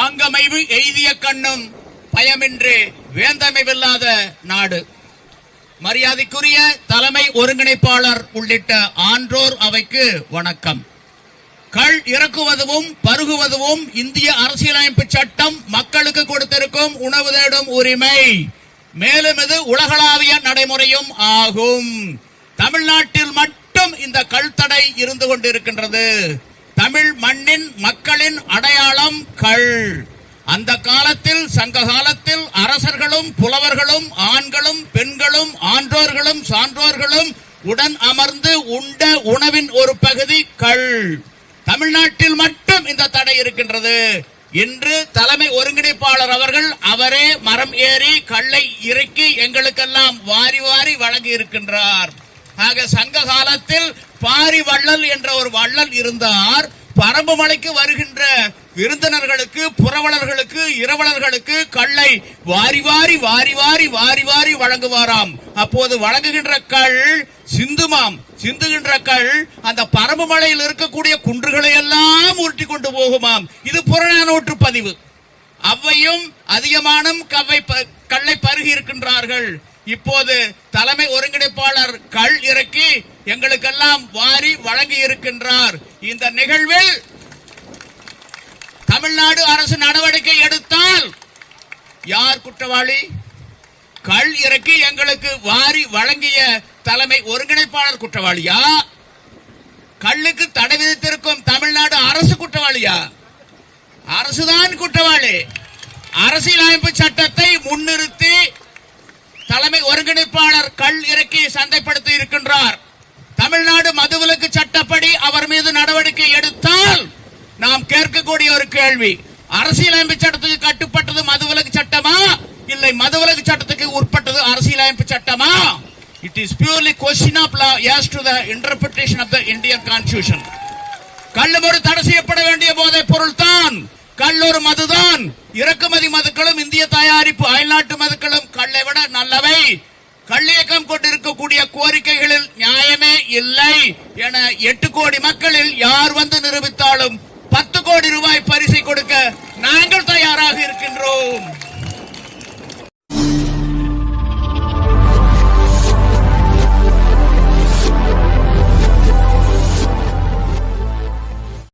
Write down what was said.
ஆங்கமைவு எய்திய கண்ணும் பயமின்றி வேந்தமைவில்லாத நாடு. மரியாதைக்குரிய தலைமை ஒருங்கிணைப்பாளர் உள்ளிட்ட ஆன்றோர் அவைக்கு வணக்கம். கள் இறக்குவதும் பருகுவதும் இந்திய அரசியலமைப்பு சட்டம் மக்களுக்கு கொடுத்திருக்கும் உணவு தேடும் உரிமை. மேலும் இது உலகளாவிய நடைமுறையும் ஆகும். தமிழ்நாட்டில் மட்டும் இந்த கல் தடை இருந்து கொண்டிருக்கின்றது. தமிழ் மண்ணின் மக்களின் அடையாளம் கள் அந்த காலத்தில் சங்க காலத்தில் அரசர்களும் புலவர்களும் ஆண்களும் பெண்களும் ஆன்றோர்களும் சான்றோர்களும் உடன் அமர்ந்து உண்ட உணவின் ஒரு பகுதி கள் தமிழ்நாட்டில் மட்டும் இந்த தடை இருக்கின்றது. இன்று தலைமை ஒருங்கிணைப்பாளர் அவர்கள் அவரே மரம் ஏறி கல்லை இறக்கி எங்களுக்கெல்லாம் வாரி வாரி வழங்கி இருக்கின்றார் ஆக சங்க காலத்தில் பாரி வள்ளல் என்ற ஒரு வள்ளல் இருந்தார். பரம்பு மலைக்கு வருகின்ற விருந்தினர்களுக்கு புறவலர்களுக்கு இரவலர்களுக்கு கல்லை வாரி வாரி வாரி வாரி வாரி வாரி வழங்குவாராம். அப்போது வழங்குகின்ற கள் சிந்துமாம் சிந்துகின்ற கள் அந்த பரம்பு மலையில் இருக்கக்கூடிய குன்றுகளை எல்லாம் உருட்டி கொண்டு போகுமாம். இது புறநானூற்று பதிவு. அவ்வையும் அதிகமானும் கவ்வை ப- கல்லை பருகி இருக்கின்றார்கள். இப்போது தலைமை ஒருங்கிணைப்பாளர் கள் இறக்கி எங்களுக்கெல்லாம் வாரி வழங்கி இருக்கின்றார். இந்த நிகழ்வில் தமிழ்நாடு அரசு நடவடிக்கை எடுத்தால் யார் குற்றவாளி? கல் இறக்கி எங்களுக்கு வாரி வழங்கிய தலைமை ஒருங்கிணைப்பாளர் குற்றவாளியா? கல்லுக்கு தடை விதித்திருக்கும் தமிழ்நாடு அரசு குற்றவாளியா? அரசுதான் குற்றவாளி. அரசியலமைப்பு சட்டத்தை முன்னிறுத்தி தலைமை ஒருங்கிணைப்பாளர் கல் இறக்கி சந்தைப்படுத்தி இருக்கின்றார். தமிழ்நாடு மதுவிலக்கு சட்டப்படி அவர் மீது நடவடிக்கை எடுத்தால் நாம் கேட்கக்கூடிய ஒரு கேள்வி அரசியலமைப்பு சட்டத்துக்கு கட்டுப்பட்டது மதுவிலக்கு சட்டமா? இல்லை மதுவிலக்கு சட்டத்துக்கு உட்பட்டது அரசியலமைப்பு சட்டமா? It is purely question of law as to the interpretation of the Indian constitution கள்ளும் தடை செய்யப்பட வேண்டிய போதை பொருள் தான் கல்லூர் மதுதான். இறக்குமதி மதுக்களும் இந்திய தயாரிப்பு அயல்நாட்டு மதுக்கள் என எட்டு கோடி மக்களில் யார் வந்து நிரூபித்தாலும் பத்து கோடி ரூபாய் பரிசை கொடுக்க நாங்கள் தயாராக இருக்கின்றோம்.